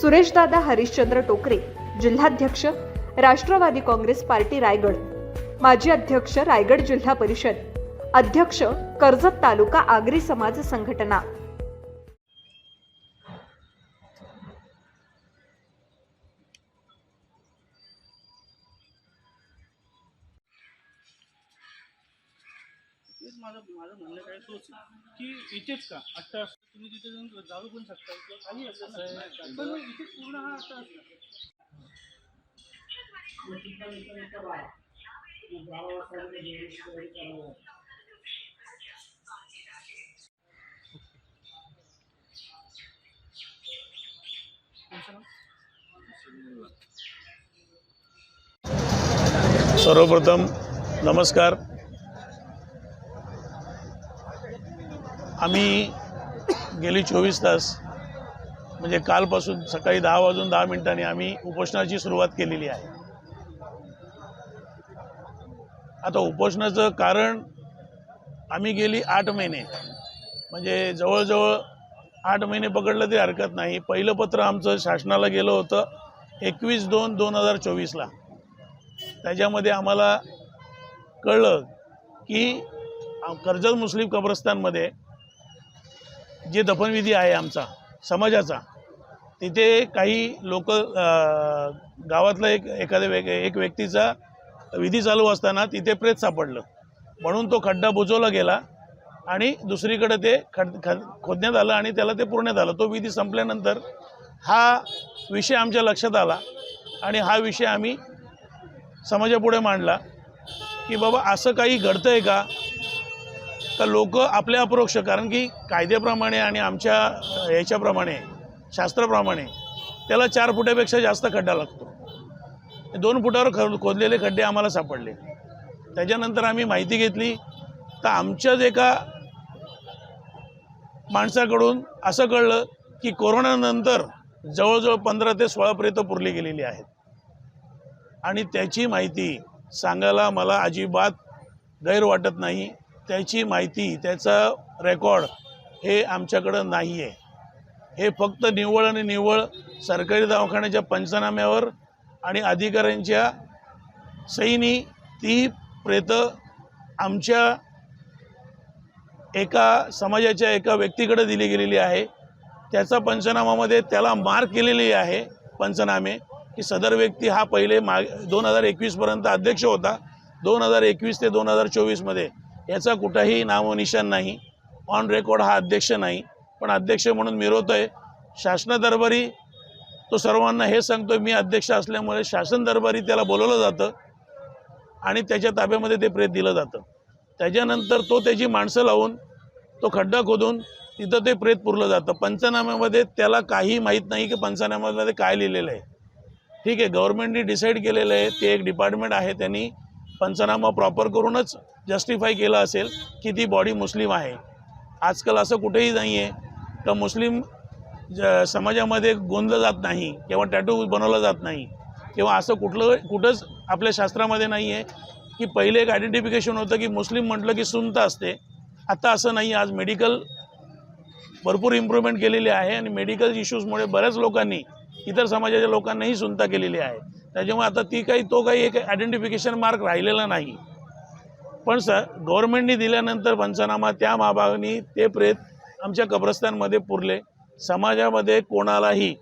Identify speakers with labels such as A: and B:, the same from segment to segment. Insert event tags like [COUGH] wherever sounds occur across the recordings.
A: सुरेशदादा हरिश्चंद्र टोकरे जिल्हाध्यक्ष राष्ट्रवादी काँग्रेस पार्टी रायगड. माजी अध्यक्ष रायगड जिल्हा परिषद. अध्यक्ष कर्जत तालुका आगरी समाज संघटना.
B: माझं माझं म्हणणं काय तोच आहे. की इथेच का? अट्टा असतं तुम्ही तिथे जाऊन जाऊ पण शकता. किंवा काही असं पण मग इथे पूर्ण हा अट्टा असतो
C: सर्वप्रथम नमस्कार. आम्ही गेली चोवीस तास म्हणजे कालपासून सकाळी दहा वाजून दहा मिनिटांनी आम्ही उपोषणाची सुरुवात केलेली आहे. आता उपोषणाचं कारण आम्ही गेली आठ महिने म्हणजे जवळजवळ आठ महिने पकडलं तरी हरकत नाही. पहिलं पत्र आमचं शासनाला गेलं होतं एकवीस दोन दोन हजार चोवीसला. त्याच्यामध्ये आम्हाला कळलं की कर्जत मुस्लिम कब्रस्तानमध्ये जे दफनविधी आहे आमचा समाजाचा तिथे काही लोक गावातला एक एखाद्या वेग एक व्यक्तीचा विधी चालू असताना तिथे प्रेत सापडलं. म्हणून तो खड्डा बुजवला गेला आणि दुसरीकडे ते खड ख खोदण्यात आलं आणि त्याला ते पुरण्यात आलं. तो विधी संपल्यानंतर हा विषय आमच्या लक्षात आला आणि हा विषय आम्ही समाजापुढे मांडला की बाबा असं काही घडतं आहे का? तर लोक आपले अपरोक्ष कारण की कायद्याप्रमाणे आणि आमच्या याच्याप्रमाणे शास्त्राप्रमाणे त्याला चार फुटापेक्षा जास्त खड्डा लागतो. दोन फुटावर ख खोदलेले खड्डे आम्हाला सापडले. त्याच्यानंतर आम्ही माहिती घेतली तर आमच्याच एका माणसाकडून असं कळलं की कोरोनानंतर जवळजवळ पंधरा ते सोळा प्रेत पुरली गेलेली आहेत. आणि त्याची माहिती सांगायला मला अजिबात गैर वाटत नाही. त्याची माहिती त्याचा रेकॉर्ड हे आमच्याकडं नाही आहे हे फक्त निव्वळ आणि निव्वळ सरकारी दवाखान्याच्या पंचनाम्यावर आणि अधिकाऱ्यांच्या सईनी ती प्रेतं आमच्या एका समाजाच्या एका व्यक्तीकडे दिली गेलेली आहे. त्याचा पंचनामामध्ये त्याला मार्क केलेली आहे पंचनामे की सदर व्यक्ती हा पहिले माग दोन हजार एकवीसपर्यंत अध्यक्ष होता. दोन हजार एकवीस ते दोन हजार चोवीसमध्ये याचा कुठंही नामोनिशान नाही. ऑन रेकॉर्ड हा अध्यक्ष नाही. पण अध्यक्ष म्हणून मिरवतो आहे शासना दरबारी तो सर्वांना हे सांगतो मी अध्यक्ष असल्यामुळे शासन दरबारी त्याला बोलवलं जातं आणि त्याच्या ताब्यामध्ये ते प्रेत दिलं जातं. त्याच्यानंतर तो त्याची माणसं लावून तो खड्डा खोदून तिथं ते प्रेत पुरलं जातं. पंचनाम्यामध्ये त्याला काही माहीत नाही की पंचनाम्यामध्ये काय लिहिलेलं आहे. ठीक आहे गव्हर्मेंटनी डिसाईड केलेलं आहे ते एक डिपार्टमेंट आहे त्यांनी. पंचनामा प्रॉपर करूनच जस्टिफाय केलं असेल की ती बॉडी मुस्लिम आहे. आजकाल असं कुठेही नाही आहे तर मुस्लिम ज समाजामध्ये गोंदलं जात नाही किंवा टॅटू बनवला जात नाही किंवा असं कुठलं कुठंच आपल्या शास्त्रामध्ये नाही आहे की पहिले एक आयडेंटिफिकेशन होतं की मुस्लिम म्हटलं की सुनता असते. आता असं नाही. आज मेडिकल भरपूर इम्प्रूव्हमेंट केलेली आहे आणि मेडिकल इश्यूजमुळे बऱ्याच लोकांनी इतर समाजाच्या लोकांनाही सुनता केलेली आहे. त्याच्यामुळे आता ती काही तो काही एक आयडेंटिफिकेशन मार्क राहिलेला नाही. पण स गव्हर्नमेंटनी दिल्यानंतर पंचनामा त्या महाभागाने ते प्रेत आमच्या कब्रस्तानमध्ये पुरले. समाजामध्ये कोणालाही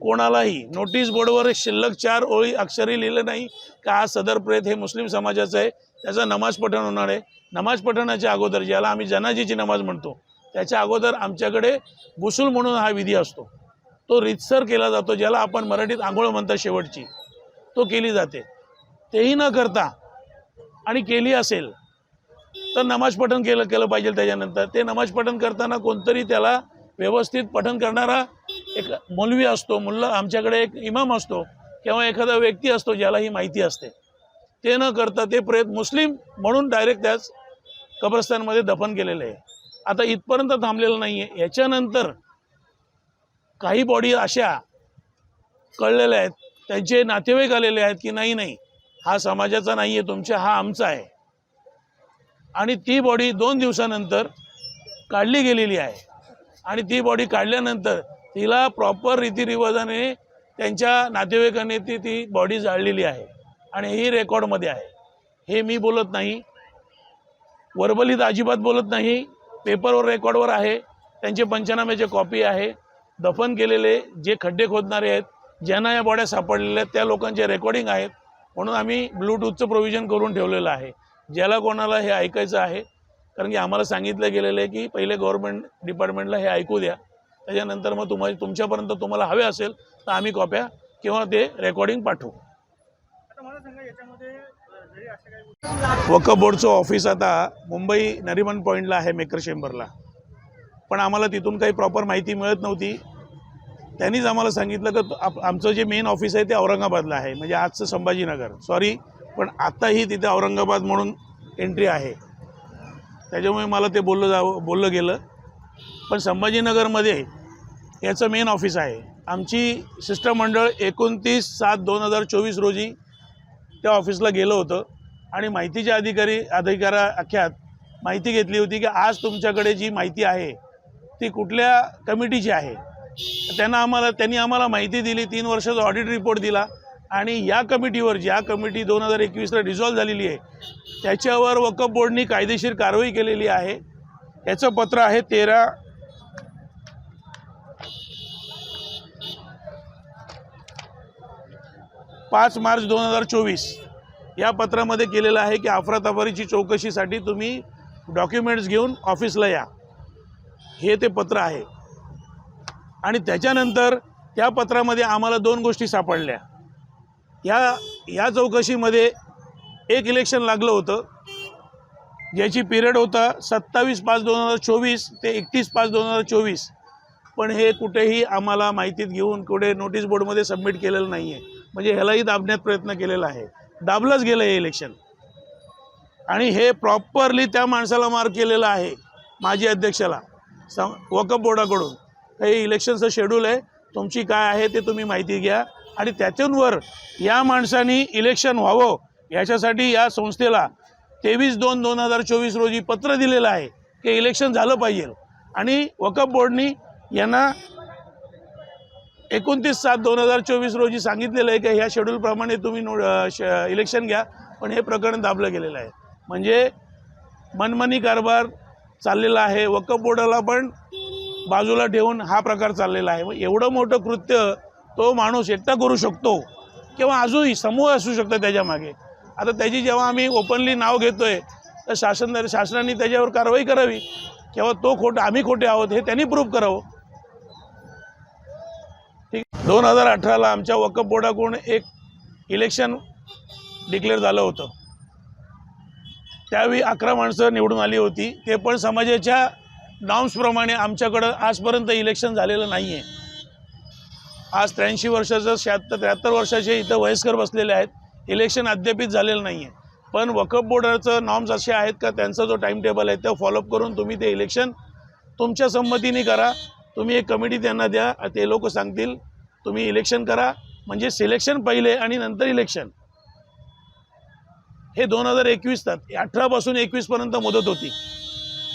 C: कोणालाही नोटीस बोर्डवर शिल्लक चार ओळी अक्षरी लिहिलं नाही का हा सदर प्रेत हे मुस्लिम समाजाचं आहे त्याचं नमाज पठण होणार आहे. नमाज पठणाच्या अगोदर ज्याला आम्ही जनाजीची नमाज म्हणतो त्याच्या अगोदर आमच्याकडे गुसूल म्हणून हा विधी असतो. तो रितसर केला जातो ज्याला आपण मराठीत आंघोळ म्हणतात शेवटची. तो केली जाते. तेही न करता आणि केली असेल तर नमाज पठण केलं केलं पाहिजे त्याच्यानंतर. ते नमाज पठण करताना कोणतरी त्याला व्यवस्थित पठण करणारा एक मौलवी असतो मुल्ला आमच्याकडे एक इमाम असतो किंवा एखादा व्यक्ती असतो ज्याला ही माहिती असते. ते न करता ते प्रेत मुस्लिम म्हणून डायरेक्ट त्याच कब्रस्तानमध्ये दफन केलेले आहे. आता इथपर्यंत थांबलेलं नाही आहे याच्यानंतर काही बॉडी अशा कळलेल्या आहेत. त्यांचे नातेवाईक आलेले आहेत की नाही नाही. हा समाजाचा नाही आहे तुमच्या हा आमचा आहे. आणि ती बॉडी दोन दिवसानंतर काढली गेलेली आहे. आणि ती बॉडी काढल्यानंतर तिला प्रॉपर रीतिरिवाजाने त्यांच्या नातेवाईकांनी ती ती बॉडी जाळलेली आहे. आणि ही रेकॉर्डमध्ये आहे. हे मी बोलत नाही. वर्बलीत अजिबात बोलत नाही. पेपरवर रेकॉर्डवर आहे. त्यांचे पंचनाम्याचे कॉपी आहे. दफन केलेले जे खड्डे खोदणारे आहेत ज्यांना या बॉड्या सापडलेल्या आहेत त्या लोकांचे रेकॉर्डिंग आहेत. म्हणून आम्ही ब्लूटूथचं प्रोव्हिजन करून ठेवलेलं आहे. ज्याला कोणाला हे ऐकायचं आहे कारण की आम्हाला सांगितलं गेलेलं आहे की पहिले गव्हर्नमेंट डिपार्टमेंटला हे ऐकू द्या. त्याच्यानंतर मग तुम्हाला तुमच्यापर्यंत तुम्हाला हवे असेल तर आम्ही कॉप्या किंवा ते रेकॉर्डिंग पाठवू. वकफ बोर्डचं ऑफिस आता मुंबई नरिमन पॉईंटला आहे मेकर चेंबरला. पण आम्हाला तिथून काही प्रॉपर माहिती मिळत नव्हती. त्यांनीच आम्हाला सांगितलं की आप- आमचं जे मेन ऑफिस आहे ते औरंगाबादला आहे. म्हणजे आजचं संभाजीनगर. सॉरी पण आत्ताही तिथे औरंगाबाद म्हणून एंट्री आहे. त्याच्यामुळे मला ते बोललं जावं बोललं गेलं. पण संभाजीनगरमध्ये याचं मेन ऑफिस आहे. आमची शिष्टमंडळ एकोणतीस सात दोन हजार चोवीस रोजी त्या ऑफिसला गेलं होतं. आणि माहितीच्या अधिकारी अधिकारा अख्यात माहिती घेतली होती की आज तुमच्याकडे जी माहिती आहे ती कुठल्या कमिटीची आहे? त्यांना आम्हाला त्यांनी आम्हाला माहिती दिली तीन वर्षाचा ऑडिट रिपोर्ट दिला. आणि या कमिटीवर ज्या कमिटी दोन हजार एकवीसला डिझॉल्व झालेली आहे त्याच्यावर वकफ बोर्डनी कायदेशीर कारवाई केलेली आहे. याचं पत्र आहे तेरा पाच मार्च दोन हजार चोवीस. या पत्रामध्ये केलेलं आहे की अफरातफरीची चौकशीसाठी तुम्ही डॉक्युमेंट्स घेऊन ऑफिसला या. हे ते पत्र आहे. आणि त्याच्यानंतर त्या पत्रामध्ये आम्हाला दोन गोष्टी सापडल्या. या या चौकशीमध्ये एक इलेक्शन लागलं होतं. ज्याची पिरियड होता सत्तावीस पाच दोन हजार चोवीस ते एकतीस पाच दोन हजार चोवीस. पण हे कुठेही आम्हाला माहितीत घेऊन कुठे नोटीस बोर्डमध्ये सबमिट केलेलं नाही आहे म्हणजे ह्यालाही दाबण्यात प्रयत्न केलेला आहे. दाबलंच गेलं हे इलेक्शन आणि हे प्रॉपरली त्या माणसाला मार्क केलेलं आहे माजी अध्यक्षाला. साम वकफ बोर्डाकडून हे इलेक्शनचं शेड्यूल आहे. तुमची काय आहे ते तुम्ही माहिती घ्या. आणि त्यातूनवर या माणसांनी इलेक्शन व्हावं याच्यासाठी या संस्थेला तेवीस दोन दोन हजार चोवीस रोजी पत्र दिलेलं आहे की इलेक्शन झालं पाहिजे. आणि वकफ बोर्डनी यांना एकोणतीस सात दोन हजार चोवीस रोजी सांगितलेलं आहे की ह्या शेड्यूलप्रमाणे तुम्ही नो श इलेक्शन घ्या. पण हे प्रकरण दाबलं गेलेलं आहे. म्हणजे मनमनी कारभार चाललेला आहे. वकफ बोर्डाला पण बाजूला ठेवून हा प्रकार चाललेला आहे. मग एवढं मोठं कृत्य तो माणूस एकटा करू शकतो किंवा अजूनही समूह असू शकतो त्याच्यामागे आता त्याची जेव्हा आम्ही ओपनली नाव घेतो आहे तर शासन शासनाने त्याच्यावर कारवाई करावी. किंवा तो खोट आम्ही खोटे आहोत हे त्यांनी प्रूव्ह करावं. ठीक. दोन हजार अठराला आमच्या वकफ बोर्डाकडून एक इलेक्शन डिक्लेअर झालं होतं. त्यावेळी अकरा माणसं निवडून आली होती. ते पण समाजाच्या नॉम्सप्रमाणे आमच्याकडं आजपर्यंत इलेक्शन झालेलं नाही आहे आज त्र्याऐंशी वर्षाचं शहात्तर त्र्याहत्तर वर्षाचे इथं वयस्कर बसलेले आहेत. इलेक्शन अद्यापित झालेलं नाही आहे पण वकफ बोर्डाचं नॉर्म्स असे आहेत का? त्यांचा जो टाईम टेबल आहे तो फॉलोअप करून तुम्ही ते इलेक्शन तुमच्या संमतीने करा. तुम्ही एक कमिटी त्यांना द्या ते लोक सांगतील. तुम्ही इलेक्शन करा. म्हणजे सिलेक्शन पहिले आणि नंतर इलेक्शन हे दोन हजार एकवीस तात अठरापासून एकवीसपर्यंत मुदत होती.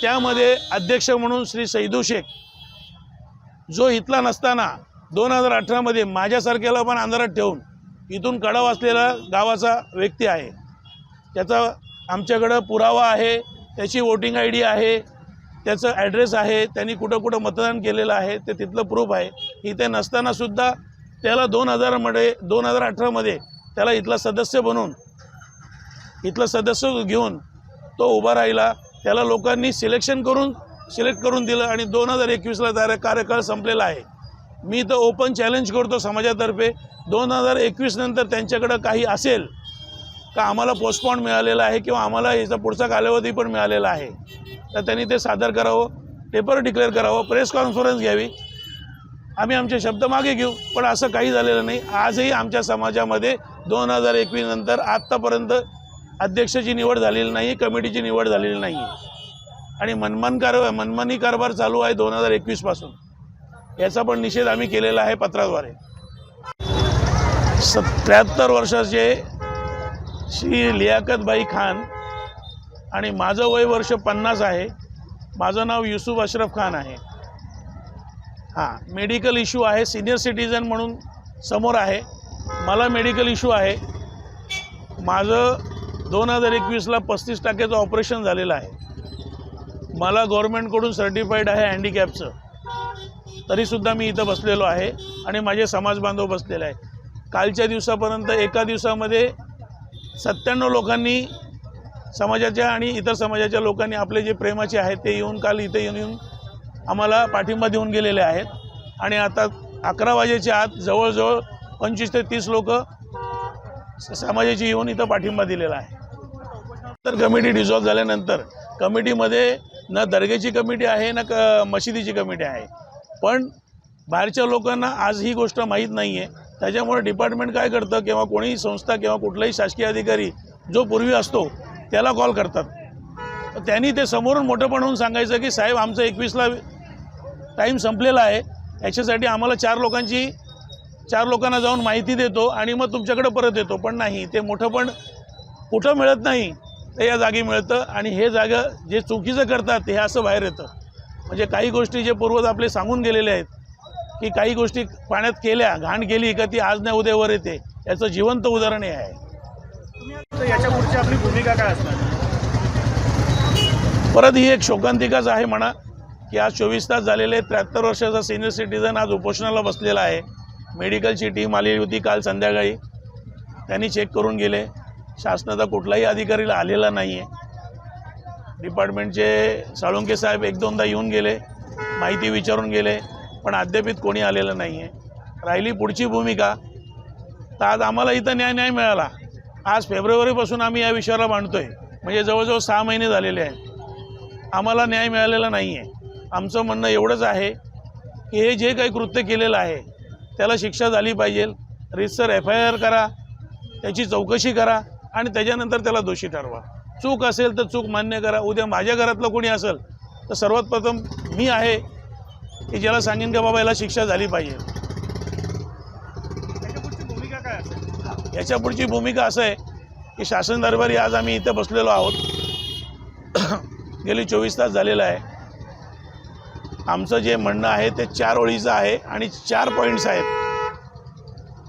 C: त्यामध्ये अध्यक्ष म्हणून श्री सैदू शेख जो इथला नसताना दोन हजार अठरामध्ये माझ्यासारख्याला पण अंधारात ठेवून इथून कडाव असलेला गावाचा व्यक्ती आहे. त्याचा आमच्याकडं पुरावा आहे त्याची वोटिंग आय डी आहे त्याचं ॲड्रेस आहे त्यांनी कुठं कुठं मतदान केलेलं आहे ते तिथलं प्रूफ आहे. इथे नसतानासुद्धा त्याला दोन हजारमध्ये दोन हजार अठरामध्ये त्याला इथला सदस्य बनवून इथलं सदस्य घेऊन तो उभा राहिला. त्याला लोकांनी सिलेक्शन करून सिलेक्ट करून दिलं आणि दोन हजार एकवीसला त्या कार्यकाळ संपलेला आहे. मी तर ओपन चॅलेंज करतो समाजातर्फे. दोन हजार एकवीस नंतर त्यांच्याकडं काही असेल का आम्हाला पोस्टपॉन मिळालेला आहे किंवा आम्हाला याचा पुढचा कालावधी पण मिळालेला आहे? तर त्यांनी ते सादर करावं पेपर डिक्लेअर करावं प्रेस कॉन्फरन्स घ्यावी. आम्ही आमचे शब्द मागे घेऊ पण असं काही झालेलं नाही. आजही आमच्या समाजामध्ये दोन हजार एकवीस नंतर आत्तापर्यंत अध्यक्षाची निवड झालेली नाही कमिटीची निवड झालेली नाही. आणि मनमन कार मनमानी कारभार चालू आहे दोन हजार एकवीसपासून याचा पण निषेध आम्ही केलेला आहे पत्राद्वारे. सत्याहत्तर वर्षाचे श्री लियाकतबाई खान आणि माझं वय वर्ष पन्नास आहे. माझं नाव युसुफ अशरफ खान आहे. हां मेडिकल इश्यू आहे सिनियर सिटीजन म्हणून समोर आहे. मला मेडिकल इश्यू आहे. माझं दोन हजार एकवीसला पस्तीस टक्क्याचं ऑपरेशन झालेलं आहे. मला गव्हर्नमेंटकडून सर्टिफाईड आहे हँडिकॅपचं. तरीसुद्धा मी इथं बसलेलो आहे आणि माझे समाज बांधव बसलेले आहे कालच्या दिवसापर्यंत एका दिवसामध्ये सत्त्याण्णव लोकांनी समाजाच्या आणि इतर समाजाच्या लोकांनी आपले जे प्रेमाचे आहेत ते येऊन काल इथे येऊन येऊन आम्हाला पाठिंबा देऊन गेलेले आहेत. आणि आता अकरा वाजेच्या आत जवळजवळ पंचवीस ते तीस लोक समाजाची येऊन इथं पाठिंबा दिलेला आहे. तर कमिटी डिझॉल्व्ह झाल्यानंतर कमिटीमध्ये ना दर्गेची कमिटी आहे ना क मशिदीची कमिटी आहे. पण बाहेरच्या लोकांना आज ही गोष्ट माहीत नाही आहे त्याच्यामुळे डिपार्टमेंट काय करतं किंवा कोणीही संस्था किंवा कुठलाही शासकीय अधिकारी जो पूर्वी असतो त्याला कॉल करतात. त्यांनी ते समोरून मोठं बनवून सांगायचं की साहेब आमचं एकवीसला टाईम संपलेला आहे. याच्यासाठी आम्हाला चार लोकांची चार लोकांना जाऊन माहिती देतो आणि मग तुमच्याकडे परत येतो. पण नाही ते मोठं पण कुठं मिळत नाही. ते या जागी मिळतं आणि हे जागा जे चुकीचं करतात हे असं बाहेर येतं. म्हणजे काही गोष्टी जे पूर्वज आपले सांगून गेलेले आहेत की काही गोष्टी पाण्यात केल्या घाण केली का ती आज नाही उद्यावर येते. याचं जिवंत उदाहरण हे आहे.
B: तुम्ही आता याच्या पुढची आपली भूमिका काय असणार?
C: परत ही एक शोकांतिकाच आहे म्हणा की आज चोवीस तास झालेले त्र्याहत्तर वर्षाचा सिनियर सिटीजन आज उपोषणाला बसलेला आहे. मेडिकलची टीम आलेली होती काल संध्याकाळी. त्यांनी चेक करून गेले. शासनाचा कुठलाही अधिकारीला आलेला नाही आहे डिपार्टमेंटचे साळुंके साहेब एक दोनदा येऊन गेले माहिती विचारून गेले पण अद्यापित कोणी आलेलं नाही आहे राहिली पुढची भूमिका. तर आज आम्हाला इथं न्याय न्याय मिळाला. आज फेब्रुवारीपासून आम्ही या विषयाला मांडतोय. म्हणजे जवळजवळ सहा महिने झालेले आहेत. आम्हाला न्याय मिळालेला नाही आहे आमचं म्हणणं एवढंच आहे की हे जे काही कृत्य केलेलं आहे त्याला शिक्षा झाली पाहिजे. रितसर एफ आय आर करा त्याची चौकशी करा. आणि त्याच्यानंतर त्याला दोषी ठरवा. चूक असेल तर चूक मान्य करा. उद्या माझ्या घरातलं कोणी असेल तर सर्वात प्रथम मी आहे की ज्याला सांगेन का बाबा याला शिक्षा झाली पाहिजे.
B: याच्या पुढची भूमिका काय असेल?
C: याच्या पुढची भूमिका असं आहे की शासन दरबारी आज आम्ही इथं बसलेलो आहोत. [CLEARS THROAT] गेली चोवीस तास झालेलं आहे. आमचं जे म्हणणं आहे ते चार ओळीचं आहे आणि चार पॉईंट्स आहेत.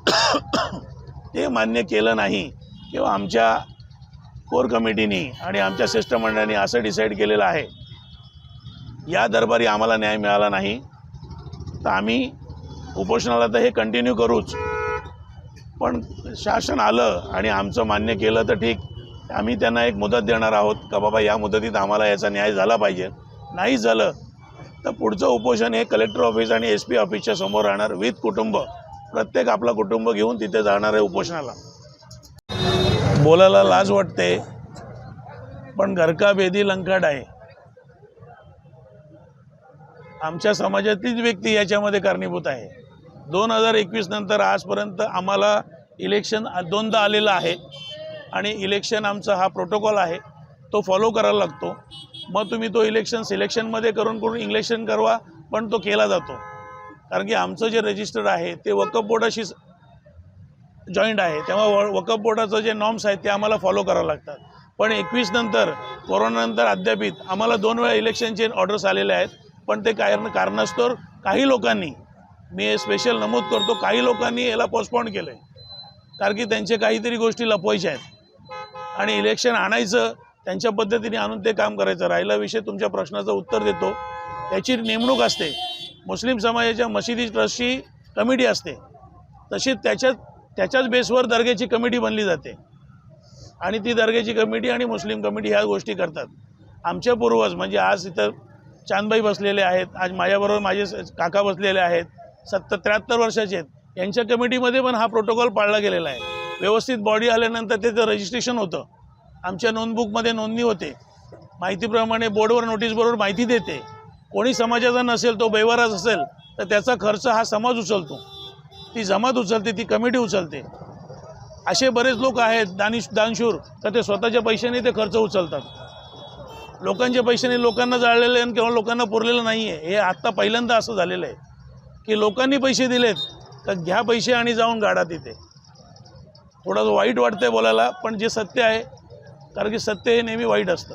C: [CLEARS THROAT] ते मान्य केलं नाही. किंवा आमच्या कोर कमिटीनी आणि आमच्या शिष्टमंडळाने असं डिसाईड केलेलं आहे या दरबारी आम्हाला न्याय मिळाला नाही तर आम्ही उपोषणाला तर हे कंटिन्यू करूच. पण शासन आलं आणि आमचं मान्य केलं तर ठीक आम्ही त्यांना एक मुदत देणार आहोत का बाबा या मुदतीत आम्हाला याचा न्याय झाला पाहिजे. नाही झालं तर पुढचं उपोषण हे कलेक्टर ऑफिस आणि एस पी ऑफिसच्या समोर राहणार विथ कुटुंब. प्रत्येक आपला कुटुंब घेऊन तिथे जाणार आहे उपोषणाला. बोलायला लाज वाटते. पण घरका बेदी लंकाट आहे. आमच्या समाजातलीच व्यक्ती याच्यामध्ये कारणीभूत आहे. दोन हजार एकवीस नंतर आजपर्यंत आम्हाला इलेक्शन दोनदा आलेलं आहे. आणि इलेक्शन आमचा हा प्रोटोकॉल आहे. तो फॉलो करायला लागतो. मग तुम्ही तो इलेक्शन सिलेक्शनमध्ये करून करून इलेक्शन करवा पण तो केला जातो. कारण की आमचं जे रजिस्टर आहे ते वकफ बोर्डाशी जॉईंट आहे. तेव्हा व वकफ बोर्डाचं जे नॉर्म्स आहेत ते आम्हाला फॉलो करावं लागतात. पण एकवीस नंतर कोरोनानंतर अद्यापित आम्हाला दोन वेळा इलेक्शनचे ऑर्डर्स आलेले आहेत. पण ते कारण कारणास्तव काही लोकांनी मी हे स्पेशल नमूद करतो काही लोकांनी याला पोस्टपॉन केलं आहे कारण की त्यांचे काहीतरी गोष्टी लपवायच्या आहेत. आणि इलेक्शन आणायचं त्यांच्या पद्धतीने आणून ते काम करायचं. राहिला विषय तुमच्या प्रश्नाचं उत्तर देतो. त्याची नेमणूक असते. मुस्लिम समाजाच्या मशिदी ट्रस्टची कमिटी असते. तशी त्याच्यात त्याच्याच बेसवर दर्ग्याची कमिटी बनली जाते. आणि ती दर्ग्याची कमिटी आणि मुस्लिम कमिटी ह्या गोष्टी करतात. आमच्या पूर्वज म्हणजे आज इथं चांदबाई बसलेले आहेत आज माझ्याबरोबर माझे स- काका बसलेले आहेत सत्तर त्र्याहत्तर वर्षाचे आहेत. यांच्या कमिटीमध्ये पण हा प्रोटोकॉल पाळला गेलेला आहे. व्यवस्थित बॉडी आल्यानंतर त्याचं रजिस्ट्रेशन होतं. आमच्या नोंदबुकमध्ये नोंदणी होते. माहितीप्रमाणे बोर्डवर नोटीसबरोबर माहिती देते. कोणी समाजाचा नसेल तो बेवाराच असेल तर त्याचा खर्च हा समाज उचलतो. ती जमात उचलते ती कमिटी उचलते. असे बरेच लोक आहेत दानिश दानशूर तर ते स्वतःच्या पैशाने ते खर्च उचलतात. लोकांच्या पैशाने लोकांना जाळलेलं आहे आणि किंवा लोकांना पुरलेलं नाही आहे हे आत्ता पहिल्यांदा असं झालेलं आहे की लोकांनी पैसे दिलेत तर घ्या पैसे आणि जाऊन गाडा तिथे. थोडंसं वाईट वाटतंय बोलायला पण जे सत्य आहे कारण की सत्य हे नेहमी वाईट असतं.